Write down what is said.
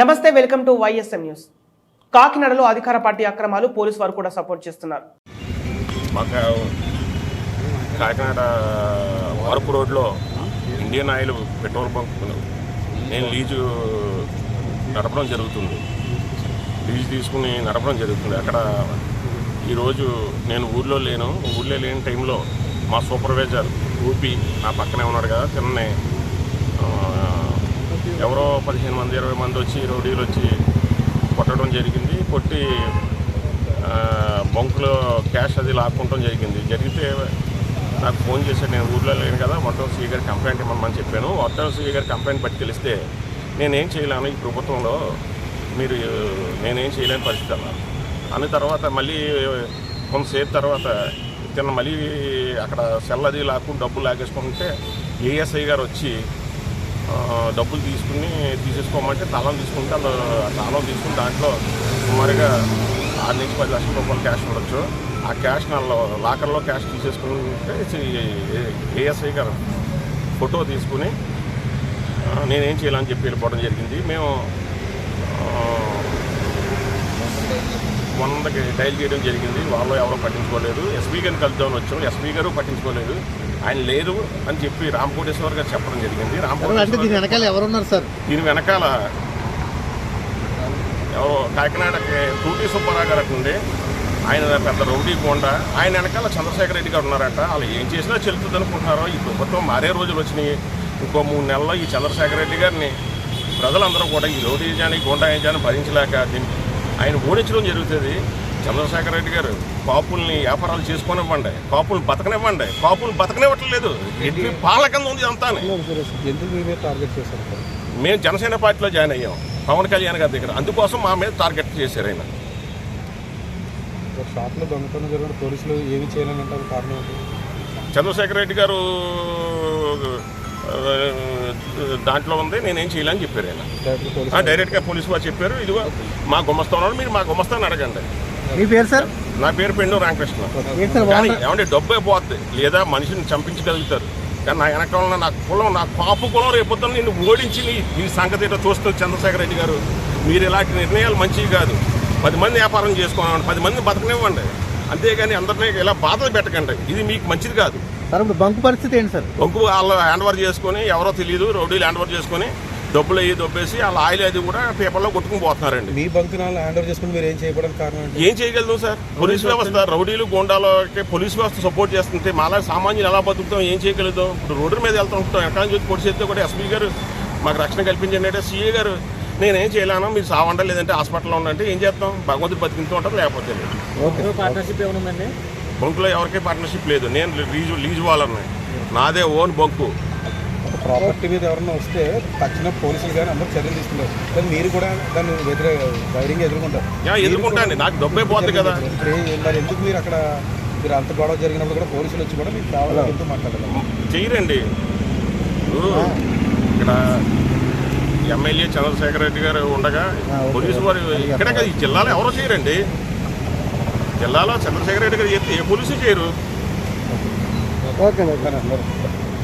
నమస్తే welcome to YSM news. కాకినాడలో అధికార పార్టీ అక్రమాలు పోలీసు వారు కూడా సపోర్ట్ చేస్తున్నారు. మాకు కాకినాడ వరపు రోడ్లో ఇండియన్ ఆయిల్ పెట్రోల్ బంక్ నేను లీజు నడపడం జరుగుతుంది. లీజు తీసుకుని నడపడం జరుగుతుంది. అక్కడ ఈరోజు నేను ఊర్లో లేను. ఊళ్ళో లేని టైంలో మా సూపర్వైజర్ ఊపి నా పక్కనే ఉన్నాడు కదా చిన్న ఎవరో పదిహేను మంది ఇరవై మంది వచ్చి రౌడీలు వచ్చి కొట్టడం జరిగింది. కొట్టి బంకులో క్యాష్ అది లాక్కుంటాం జరిగింది. జరిగితే నాకు ఫోన్ చేశాడు నేను ఊర్లో లేను కదా మొత్తం సీ గారి కంప్లైంట్ ఇవ్వమని చెప్పాను. మొత్తం సీ గారి కంప్లైంట్ బట్టి తెలిస్తే నేనేం చేయలేను ఈ ప్రభుత్వంలో. మీరు నేనేం చేయలేని పరిస్థితి అన్నారు. అన్న తర్వాత మళ్ళీ కొంతసేపు తర్వాత తిన్న మళ్ళీ అక్కడ సెల్ అది లాక్కుని డబ్బులు లాగేసుకుంటే ఏఎస్ఐ గారు వచ్చి డబ్బులు తీసుకుని తీసేసుకోమంటే తాళం తీసుకుంటే వాళ్ళు తాళం తీసుకుని దాంట్లో సుమారుగా ఆరు నుంచి పది లక్షల రూపాయలు క్యాష్ ఉండొచ్చు. ఆ క్యాష్ నా లాకర్లో క్యాష్ తీసేసుకుంటే ఏఎస్ఐ గారు ఫోటో తీసుకుని నేనేం చేయాలని చెప్పి వెళ్ళిపోవడం జరిగింది. మేము వందకి డైల్ చేయడం జరిగింది. వాళ్ళు ఎవరో పట్టించుకోలేదు. ఎస్పీ గారిని కలుద్దామని వచ్చాం. ఎస్పీ గారు పట్టించుకోలేదు. ఆయన లేదు అని చెప్పి రామకోటేశ్వర్ గారు చెప్పడం జరిగింది. రామకోటేశ్వర దీని వెనకాల ఎవరున్నారు సార్? దీని వెనకాల ఎవరో కాకినాడకి టూటీ సుబ్బారావు గారు అట్టుండి ఆయన పెద్ద రౌడీ కొండ. ఆయన వెనకాల చంద్రశేఖర రెడ్డి గారు ఉన్నారట. వాళ్ళు ఏం చేసినా చెల్లుతుంది అనుకుంటున్నారో ఈ ప్రభుత్వం మారే రోజులు వచ్చినాయి. ఇంకో మూడు నెలల్లో ఈ చంద్రశేఖర రెడ్డి గారిని ప్రజలందరూ కూడా ఈ రౌడీజాన్ని గుండాయిజాన్ని భరించలేక దీన్ని ఆయన ఓడించడం జరుగుతుంది. చంద్రశేఖర రెడ్డి గారు కాపుల్ని వ్యాపారాలు చేసుకొనివ్వండి కాపుల్ని బతకనివ్వండి కాపుల్ని బతకనివ్వట్లేదు. ఎట్టి పాలన కింద ఉంది అంతా మేము జనసేన పార్టీలో జాయిన్ అయ్యాం పవన్ కళ్యాణ్ గారి దగ్గర. అందుకోసం మా మీద టార్గెట్ చేశారు ఆయన. షాప్లో దొంగతనం జరిగిన పోలీసులు ఏమి కారణం చంద్రశేఖర రెడ్డి గారు దాంట్లో ఉంది నేనేం చేయాలని చెప్పారు ఆయన. డైరెక్ట్గా పోలీసు వారు చెప్పారు ఇదిగో మా గుమస్తా ఉన్నాడు మీరు మా గుమస్తాన్ని అడగండి. మీ పేరు సార్? నా పేరు పెండు రామకృష్ణ కానీ ఏమంటే డబ్బే పోద్ది లేదా మనిషిని చంపించగలుగుతారు. కానీ నా వెనకాల నా కులం నా కాపు కులం రేపొద్దున నిన్ను ఓడించి నీ సంగతి ఏంటో చూస్తుంది చంద్రశేఖర రెడ్డి గారు మీరు ఇలాంటి నిర్ణయాలు మంచివి కాదు. పది మంది వ్యాపారం చేసుకోనివ్వండి పది మందిని బతకనివ్వండి. అంతేగాని అందరినీ ఇలా బాధలు పెట్టకండి. ఇది మీకు మంచిది కాదు. సార్ ఇప్పుడు బంకు పరిస్థితి ఏంటి సార్? బొంకు వాళ్ళు హ్యాండ్ ఓవర్ చేసుకొని ఎవరో తెలియదు రౌడీలు హ్యాండ్ ఓవర్ చేసుకొని డబ్బులు అయ్యి దొబ్బేసి వాళ్ళ ఆయిల్ అది కూడా పేపర్లో కొట్టుకుని పోతున్నారండి. మీ బంకునాలు హ్యాండ్ ఓవర్ చేసుకుని మీరు ఏం చేయడానికి కారణం ఏంటి? ఏం చేయగలుగుతాం సార్? పోలీస్ వ్యవస్థ రౌడీలు గోండాలకి పోలీస్ వ్యవస్థ సపోర్ట్ చేస్తుంటే మాలా సామాన్యులు ఎలా బతుకుతాం ఏం చేయగలుగుతాం? ఇప్పుడు రోడ్డు మీద వెళ్తూ ఉంటాం ఎక్కడ నుంచి పొడి చేస్తే కూడా ఎస్పీ గారు మాకు రక్షణ కల్పించండి అంటే సీఏ గారు నేనేం చేయలేను మీరు సావంట లేదంటే హాస్పిటల్లో ఉండంటే ఏం చేస్తాం? భగవంతుడు బతికింతూ ఉంటారు లేకపోతే లేదు. పార్ట్నర్షిప్ ఏమైనా బంకులో ఎవరికీ పార్ట్నర్షిప్ లేదు. నేను లీజు లీజు వాళ్ళని. నాదే ఓన్ బంకు. ప్రాపర్టీ మీద ఎవరైనా వస్తే తక్షణ పోలీసులు కానీ అందరూ చర్యలు తీసుకుంటారు. కానీ మీరు కూడా దాన్ని వ్యతిరే వైరింగ్ ఎదుర్కొంటారు. నాకు డబ్బే పోతుంది కదా. మరి ఎందుకు మీరు అక్కడ మీరు అంత గొడవ జరిగినప్పుడు కూడా పోలీసులు వచ్చి కూడా మీకు కావాలని ఎందుకు మాట్లాడాలి ఇప్పుడు ఇక్కడ ఎమ్మెల్యే చంద్రశేఖర రెడ్డి గారు ఉండగా పోలీసు వారు ఇక్కడ కదా ఈ జిల్లాలో ఎవరో చేయరండి జిల్లాలో చంద్రశేఖర రెడ్డి గారు చేస్తే ఏ పోలీసు చేయరు. ఓకే?